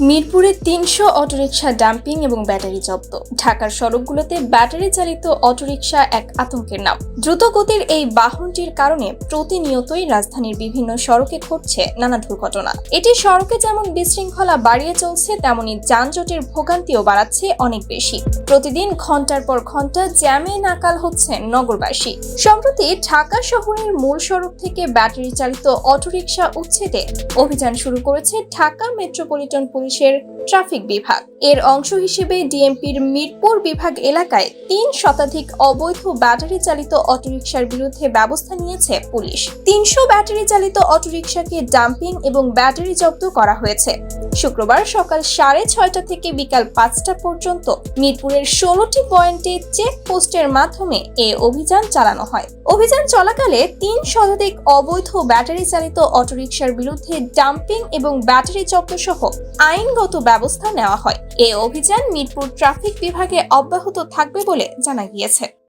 মিরপুরে তিনশো autorickshaw dumping এবং ব্যাটারি জব্দ। ঢাকার সড়কগুলোতে ব্যাটারি চালিত অটোরিকশা এক আতঙ্কের নাম। দ্রুতগতির এই বাহনটির কারণে প্রতিনিয়তই রাজধানীর বিভিন্ন সড়কে ঘটছে নানা দুর্ঘটনা। এটি সড়কে যেমন বিশৃঙ্খলা বাড়িয়ে চলছে, তেমনি যানজটের ভোগান্তিও বাড়াচ্ছে অনেক বেশি। প্রতিদিন ঘণ্টার পর ঘণ্টা জ্যামে নাকাল হচ্ছে নগরবাসী। সম্প্রতি ঢাকা শহরের মূল সড়ক থেকে ব্যাটারি চালিত অটোরিকশা উচ্ছেদে অভিযান শুরু করেছে ঢাকা মেট্রোপলিটন পুলিশের ট্রাফিক বিভাগ। এর অংশ হিসেবে ডিএমপির মিরপুর বিভাগ এলাকায় তিন শতাধিক অবৈধ ব্যাটারি চালিত অটোরিকশার বিরুদ্ধে ব্যবস্থা নিয়েছে পুলিশ। তিনশো ব্যাটারি চালিত অটোরিকশাকে ডাম্পিং এবং ব্যাটারি জব্দ করা হয়েছে। শুক্রবার সকাল সাড়ে ছয়টা থেকে বিকাল পাঁচটা পর্যন্ত মিরপুরের ষোলোটি পয়েন্টে চেক পোস্টের মাধ্যমে এ অভিযান চালানো হয়। অভিযান চলাকালে তিন শতাধিক অবৈধ ব্যাটারি চালিত অটোরিকশার বিরুদ্ধে ডাম্পিং এবং ব্যাটারি জব্দ সহ আইনগত ব্যবস্থা নেওয়া হয়। এ অভিযান মিরপুর ট্রাফিক বিভাগে অব্যাহত থাকবে বলে জানা গিয়েছে।